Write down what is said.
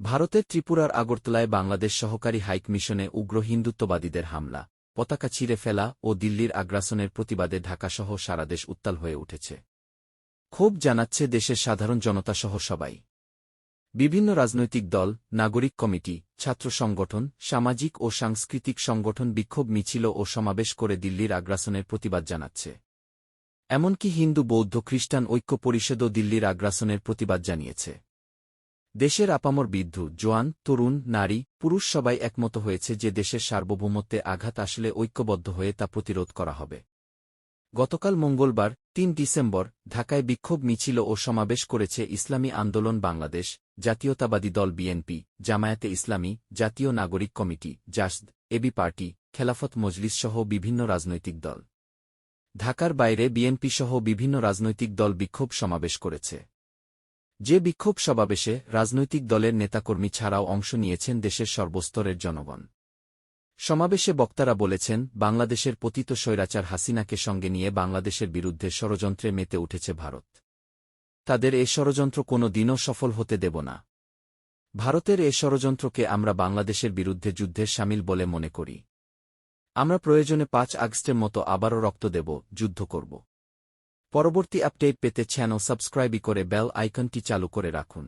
ভারতের ত্রিপুরার আগরতলায় বাংলাদেশ সহকারী হাইক মিশনে উগ্র হিন্দুত্ববাদীদের হামলা, পতাকা ছিঁড়ে ফেলা ও দিল্লির আগ্রাসনের প্রতিবাদে ঢাকাসহ সারা দেশ উত্তাল হয়ে উঠেছে। ক্ষোভ জানাচ্ছে দেশের সাধারণ জনতাসহ সবাই। বিভিন্ন রাজনৈতিক দল, নাগরিক কমিটি, ছাত্র সংগঠন, সামাজিক ও সাংস্কৃতিক সংগঠন বিক্ষোভ মিছিল ও সমাবেশ করে দিল্লির আগ্রাসনের প্রতিবাদ জানাচ্ছে। এমনকি হিন্দু, বৌদ্ধ, খ্রিস্টান ঐক্য পরিষদও দিল্লির আগ্রাসনের প্রতিবাদ জানিয়েছে। দেশের আপামর বৃদ্ধ, জোয়ান, তরুণ, নারী, পুরুষ সবাই একমত হয়েছে যে দেশের সার্বভৌমত্বে আঘাত আসলে ঐক্যবদ্ধ হয়ে তা প্রতিরোধ করা হবে। গতকাল মঙ্গলবার, তিন ডিসেম্বর, ঢাকায় বিক্ষোভ মিছিল ও সমাবেশ করেছে ইসলামী আন্দোলন বাংলাদেশ, জাতীয়তাবাদী দল বিএনপি, জামায়াতে ইসলামী, জাতীয় নাগরিক কমিটি, জাসদ, এবি পার্টি, খেলাফত মজলিসসহ বিভিন্ন রাজনৈতিক দল। ঢাকার বাইরে বিএনপিসহ বিভিন্ন রাজনৈতিক দল বিক্ষোভ সমাবেশ করেছে। যে বিক্ষোভ সমাবেশে রাজনৈতিক দলের নেতাকর্মী ছাড়াও অংশ নিয়েছেন দেশের সর্বস্তরের জনগণ। সমাবেশে বক্তারা বলেছেন, বাংলাদেশের পতিত স্বৈরাচার হাসিনাকে সঙ্গে নিয়ে বাংলাদেশের বিরুদ্ধে ষড়যন্ত্রে মেতে উঠেছে ভারত। তাদের এ ষড়যন্ত্র কোনো দিনও সফল হতে দেব না। ভারতের এ ষড়যন্ত্রকে আমরা বাংলাদেশের বিরুদ্ধে যুদ্ধের সামিল বলে মনে করি। আমরা প্রয়োজনে পাঁচ আগস্টের মতো আবারও রক্ত দেব, যুদ্ধ করব। পরবর্তী আপডেট পেতে চ্যানেল সাবস্ক্রাইবই করে বেল আইকনটি চালু করে রাখুন।